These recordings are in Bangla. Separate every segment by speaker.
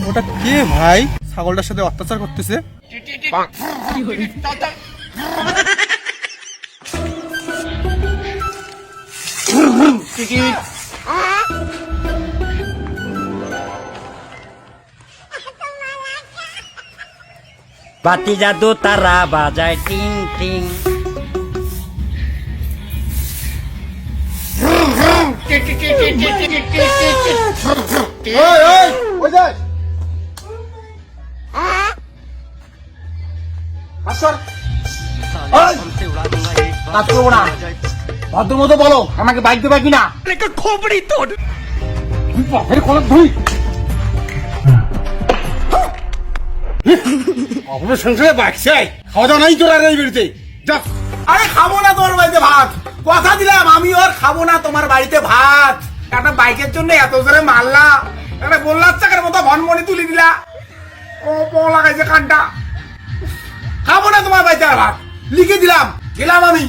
Speaker 1: ওটা কে ভাই ছাগলটার সাথে অত্যাচার করতেছে
Speaker 2: বাতি জাদু তারা বাজায় টিং টিং
Speaker 1: ওই কাজ করব না? ভদ্র মতো বলো আমাকে বাইক দেবে কিনা? খোপড়ি তোর। বাপের কলম ধুই। আপনার সংসারে বাইক চাই। খাওয়া দাওয়া নাই তোর আর এই বেরিতে যা।
Speaker 3: আরে খাব না তোমার বাড়িতে ভাত। কথা দিলাম আমি ওর খাব না তোমার বাড়িতে ভাত। একটা বাইকের জন্য এত জোরে মারলা একটা গোল্লার চাকের মতো ভনমনি তুলি দিলা। ও লাগাইছে কানটা। খাব না তোমার বাড়িতে আর ভাত। লিখে দিলাম। গেলাম আমি।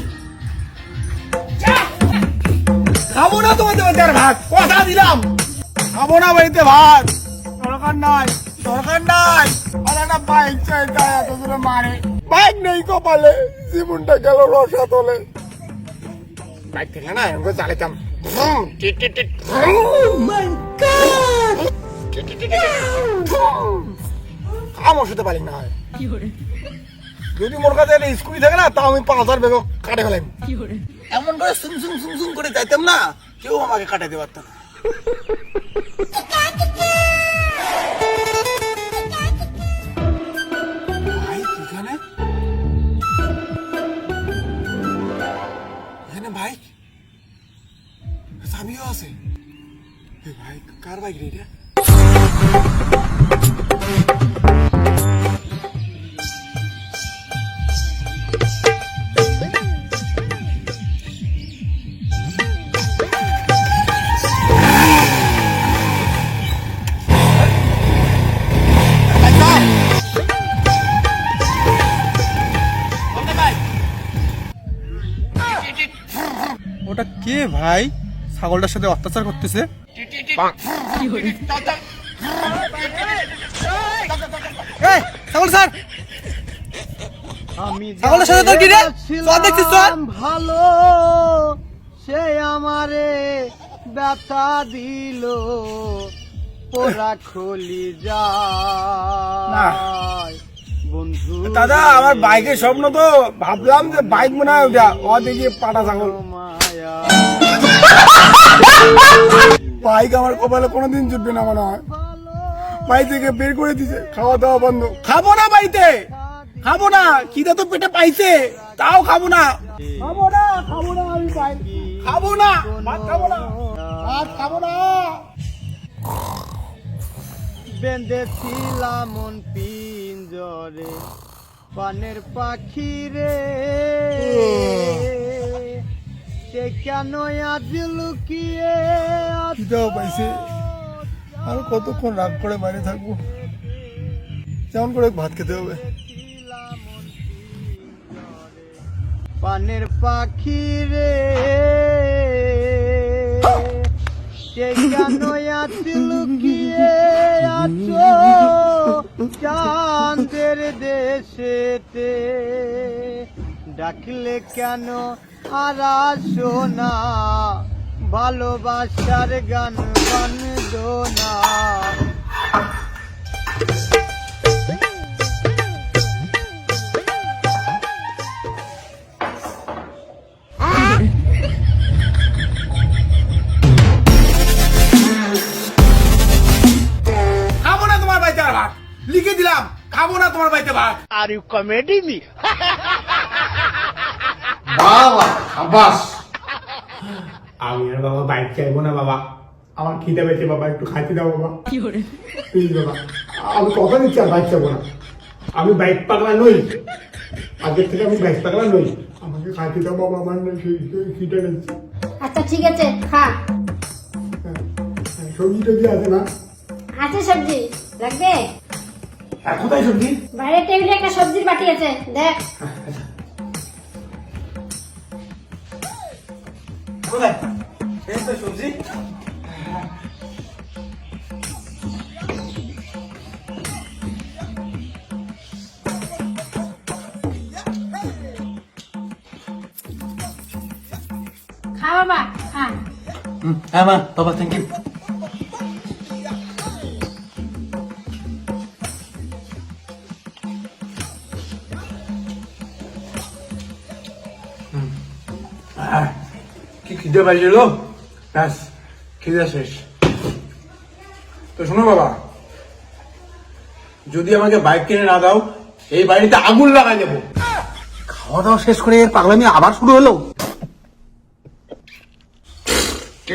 Speaker 3: খাব না তোমার বাড়িতে আর ভাত। কথা দিলাম। খাব না বাড়িতে ভাত। দরকার নাই। দরকার নাই। আর একটা বাইক চাই তাই এত জোরে মারে। বাইক নেই কপালে। জীবনটা গেল রসা তলে। বাইক থেকে না, এরকম চালাতাম। ওষুধে পারি না যদি মোর কাছে একটা স্কুটি থাকে না তাও আমি পাঁচ হাজার বেগ কাটে ফেলাম এমন করে সুম সুম সুম সুম করে যাইতাম না কেউ আমাকে কাটাতে পারতো না। ভাই চাবিও আছে। ভাই কার বাইক রে এটা?
Speaker 1: ওটা কে ভাই? ছাগলটার সাথে অত্যাচার করতেছে। ছাগল স্যার!
Speaker 4: আমি
Speaker 1: ছাগলের সাথে তোর কি রে? চল দেখছিস চল।
Speaker 4: ভালো সে আমারে ব্যথা দিল। পোড়া খলি যায়। বন্ধু
Speaker 3: দাদা আমার বাইকের স্বপ্ন তো ভাবলাম যে বাইক মনে হয় ওটা। ও দেখি পাটা ছাগল। বাইক আমার কপালে কোনোদিন জুটবে না মনে হয়। বাড়ি থেকে বের করে দিছে খাওয়া দাওয়া বন্ধ। খাব না বাড়িতে। খাব না খিদে তো পেটে পাইছে। তাও খাব না। খাব না খাব না আমি খাব না ভাত খাব না। ভাত খাব না।
Speaker 4: বেঁধেছিলাম মন পিঞ্জরে পানের পাখি রে সে কেন আজ লুকিয়ে?
Speaker 3: খিদেও পাইছে? আর কতক্ষণ রাগ করে বাইরে থাকব? যেমন করে ভাত খেতে হবে?
Speaker 4: পানের পাখি রে সে কেন আছি লুকিয়ে আছো চাঁদের দেশেতে? ডাকলে কেন আর আসো না ভালোবাসার গান বান্ধ না
Speaker 3: খাব না তোমার বাড়িতে ভাত। লিখে দিলাম খাব না তোমার বাড়িতে ভাত।
Speaker 4: আর ইউ কমেডি মি
Speaker 3: বাবা আব্বাস। আমি আর বাবা বাইক চাইব না বাবা। আমার খিদে পেয়েছে বাবা একটু খাইতে দাও বাবা। প্লিজ বাবা। আমি কথা দিচ্ছি আর বাইক চাইব না। আমি বাইক পাগলা নই। আগের থেকে আমি বাইক পাগলা নই। আমাকে খাইতে দাও বাবা আমার খিদে নিচ্ছে
Speaker 5: আচ্ছা ঠিক আছে খা।
Speaker 3: সবজি টবজি আছে না
Speaker 5: আছে সবজি লাগবে?
Speaker 3: আর কোথায় সবজি?
Speaker 5: বাইরের টেবিলে একটা সবজির বাটি আছে দেখ।
Speaker 3: কোথায়? এই তো সবজি।
Speaker 5: খা
Speaker 3: হ্যাঁ মা বাবা থ্যাংক ইউ খিদে পাইছিল? ব্যাস খিদে শেষ। তো শোনো বাবা যদি আমাকে বাইক কিনে না দাও এই বাড়িতে আগুন লাগাই দেবো। খাওয়া দাওয়া শেষ করে এর পাগলামি আবার শুরু হলো? টি।